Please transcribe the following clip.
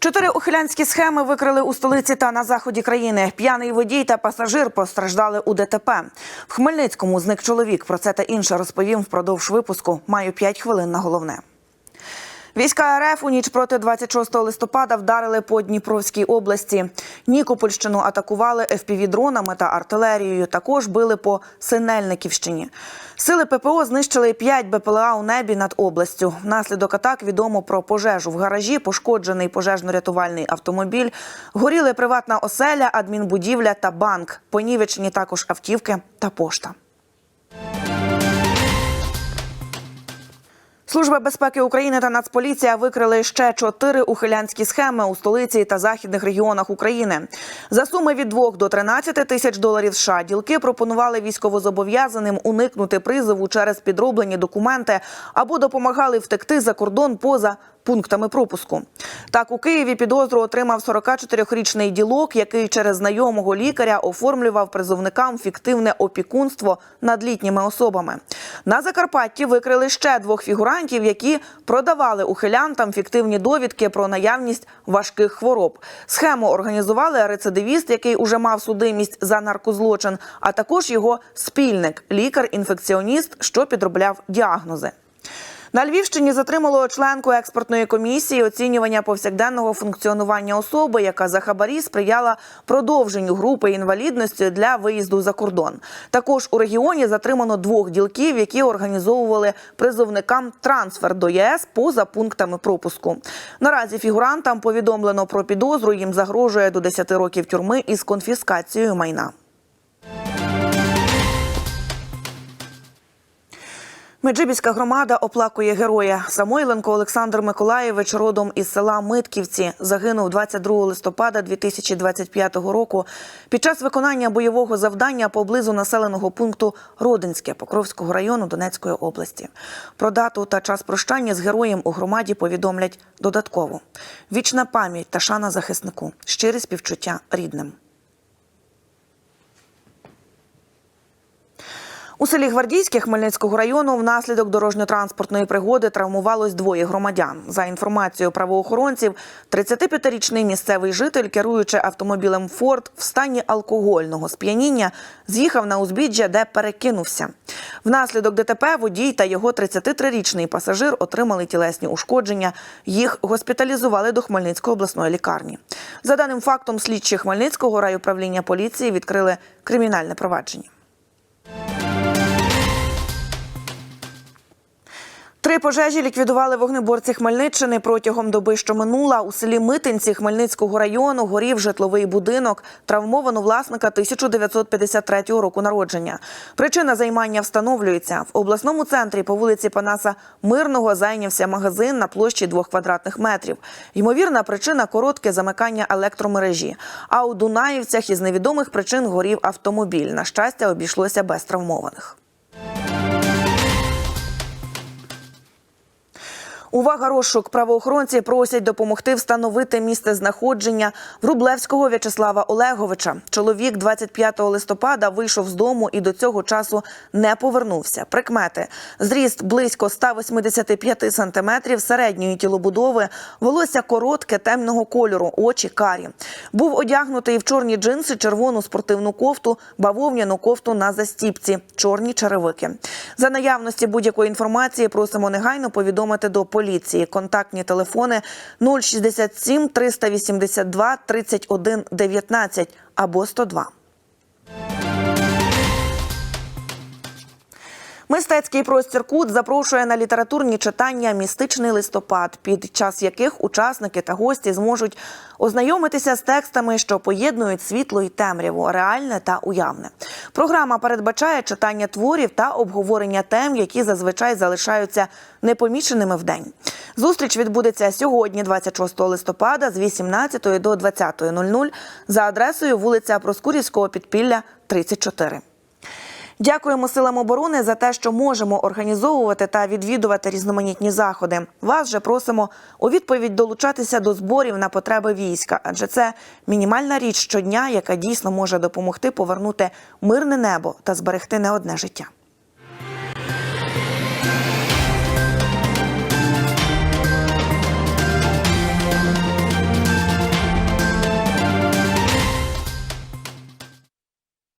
Чотири ухилянські схеми викрили у столиці та на заході країни. П'яний водій та пасажир постраждали у ДТП. В Хмельницькому зник чоловік. Про це та інше розповім впродовж випуску. Маю 5 хвилин на головне. Війська РФ у ніч проти 26 листопада вдарили по Дніпровській області. Нікопольщину атакували ФПВ-дронами та артилерією. Також били по Синельниківщині. Сили ППО знищили 5 БПЛА у небі над областю. Внаслідок атак відомо про пожежу в гаражі, пошкоджений пожежно-рятувальний автомобіль. Горіли приватна оселя, адмінбудівля та банк. Понівечені також автівки та пошта. Служба безпеки України та Нацполіція викрили ще чотири ухилянські схеми у столиці та західних регіонах України. За суми від 2 до 13 тисяч доларів США ділки пропонували військовозобов'язаним уникнути призову через підроблені документи або допомагали втекти за кордон поза пунктами пропуску. Так у Києві підозру отримав 44-річний ділок, який через знайомого лікаря оформлював призовникам фіктивне опікунство над літніми особами. На Закарпатті викрили ще двох фігурантів, які продавали ухилянтам фіктивні довідки про наявність важких хвороб. Схему організували рецидивіст, який уже мав судимість за наркозлочин, а також його спільник, лікар-інфекціоніст, що підробляв діагнози. На Львівщині затримало членку експертної комісії оцінювання повсякденного функціонування особи, яка за хабарі сприяла продовженню групи інвалідності для виїзду за кордон. Також у регіоні затримано двох ділків, які організовували призовникам трансфер до ЄС поза пунктами пропуску. Наразі фігурантам повідомлено про підозру. Їм загрожує до 10 років тюрми із конфіскацією майна. Меджибіська громада оплакує героя. Самойленко Олександр Миколаєвич родом із села Митківці загинув 22 листопада 2025 року під час виконання бойового завдання поблизу населеного пункту Родинське Покровського району Донецької області. Про дату та час прощання з героєм у громаді повідомлять додатково. Вічна пам'ять та шана захиснику, щире співчуття рідним. У селі Гвардійське Хмельницького району внаслідок дорожньо-транспортної пригоди травмувалось двоє громадян. За інформацією правоохоронців, 35-річний місцевий житель, керуючи автомобілем Форд в стані алкогольного сп'яніння, з'їхав на узбіжжя, де перекинувся. Внаслідок ДТП водій та його 33-річний пасажир отримали тілесні ушкодження. Їх госпіталізували до Хмельницької обласної лікарні. За даним фактом, слідчі Хмельницького райуправління поліції відкрили кримінальне провадження. Три пожежі ліквідували вогнеборці Хмельниччини протягом доби, що минула. У селі Митинці Хмельницького району горів житловий будинок. Травмовано власника 1953 року народження. Причина займання встановлюється. В обласному центрі по вулиці Панаса Мирного зайнявся магазин на площі двох квадратних метрів. Ймовірна причина коротке замикання електромережі. А у Дунаївцях із невідомих причин горів автомобіль. На щастя, обійшлося без травмованих. Увага, розшук. Правоохоронці просять допомогти встановити місце знаходження Врублевського В'ячеслава Олеговича. Чоловік 25 листопада вийшов з дому і до цього часу не повернувся. Прикмети: зріст близько 185 сантиметрів, середньої тілобудови, волосся коротке, темного кольору, очі карі. Був одягнутий в чорні джинси, червону спортивну кофту, бавовняну кофту на застіпці, чорні черевики. За наявності будь-якої інформації просимо негайно повідомити до поліції. Контактні телефони 067 382 31 19 або 102. Мистецький простір Кут запрошує на літературні читання Містичний листопад, під час яких учасники та гості зможуть ознайомитися з текстами, що поєднують світло і темряву, реальне та уявне. Програма передбачає читання творів та обговорення тем, які зазвичай залишаються непоміченими в день. Зустріч відбудеться сьогодні, 26 листопада, з 18 до 20.00 за адресою вулиця Проскурівського підпілля 34. Дякуємо силам оборони за те, що можемо організовувати та відвідувати різноманітні заходи. Вас же просимо у відповідь долучатися до зборів на потреби війська, адже це мінімальна річ щодня, яка дійсно може допомогти повернути мирне небо та зберегти не одне життя.